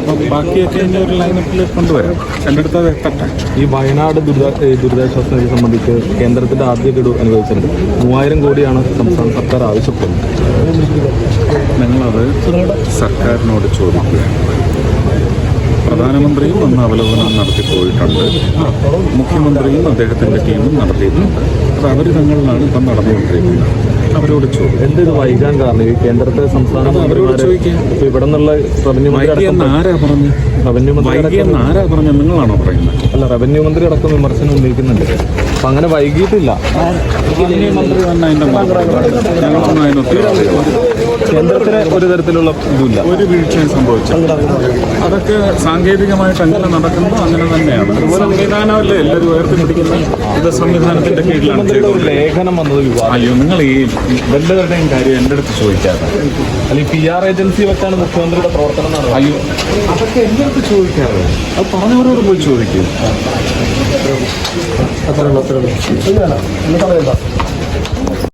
അപ്പം ബാക്കിയൊക്കെ ഇനി ഒരു ലൈനപ്പിൽ കൊണ്ടുവരാം. എന്റെ അടുത്ത് അത് എത്തട്ടെ ഈ വയനാട് ദുരിതാ ദുരിതാശ്വാസ നിധി സംബന്ധിച്ച് കേന്ദ്രത്തിന്റെ ആദ്യ ഗഡു അനുവദിച്ചിട്ടുണ്ട്. മൂവായിരം കോടിയാണ് സംസ്ഥാന സർക്കാർ ആവശ്യപ്പെടുന്നത്. ഞങ്ങളത് സർക്കാരിനോട് ചോദിക്കുക. പ്രധാനമന്ത്രിയും അന്ന് അവലോകനം നടത്തിപ്പോയിട്ടുണ്ട്. മുഖ്യമന്ത്രിയും അദ്ദേഹത്തിന്റെ ടീമും നടത്തിയിട്ടുണ്ട്. അത് അവർ തങ്ങളിലാണ് ഇപ്പം നടന്നുകൊണ്ടിരിക്കുന്നത്. അവരോട് എന്ത് ഇത് വൈകാൻ കാരണം? ഈ കേന്ദ്രത്തെ സംസ്ഥാന മന്ത്രിമാര് ഇവിടെ നിന്നുള്ള റവന്യൂ മന്ത്രി ആരാ പറഞ്ഞു? റവന്യൂ മന്ത്രി ആരാ പറഞ്ഞു? നിങ്ങളാണോ പറയുന്നത്? അല്ല റവന്യൂ മന്ത്രി അടക്കം വിമർശനം ഉന്നയിക്കുന്നുണ്ട്. അപ്പൊ അങ്ങനെ വൈകിട്ടില്ല കേന്ദ്രത്തിന് ഒരു തരത്തിലുള്ള ഇതില്ല ഒരു വീഴ്ചയും സംഭവിച്ചു അതൊക്കെ സാങ്കേതികമായിട്ട് അങ്ങനെ നടക്കുന്നു അങ്ങനെ തന്നെയാണ്. സംവിധാനമല്ലേ എല്ലാവരും ഉയർത്തിപ്പിടിക്കുന്നത്? ഇത് സംവിധാനത്തിന്റെ കീഴിലാണ് ലേഖനം വന്നത് വിവാദം. അയ്യോ നിങ്ങൾ ഈ വല്ലവരുടെയും കാര്യം എന്റെ അടുത്ത് ചോദിക്കാതെ. അല്ല ഈ പി ആർ ഏജൻസി വെച്ചാണ് മുഖ്യമന്ത്രിയുടെ പ്രവർത്തനം അയ്യോ അതൊക്കെ എന്റെ അടുത്ത് ചോദിക്കാറ് അത് പറഞ്ഞവരോട് പോയി ചോദിക്കൂ. അത്രയുള്ളൂ അത്രയുള്ളൂ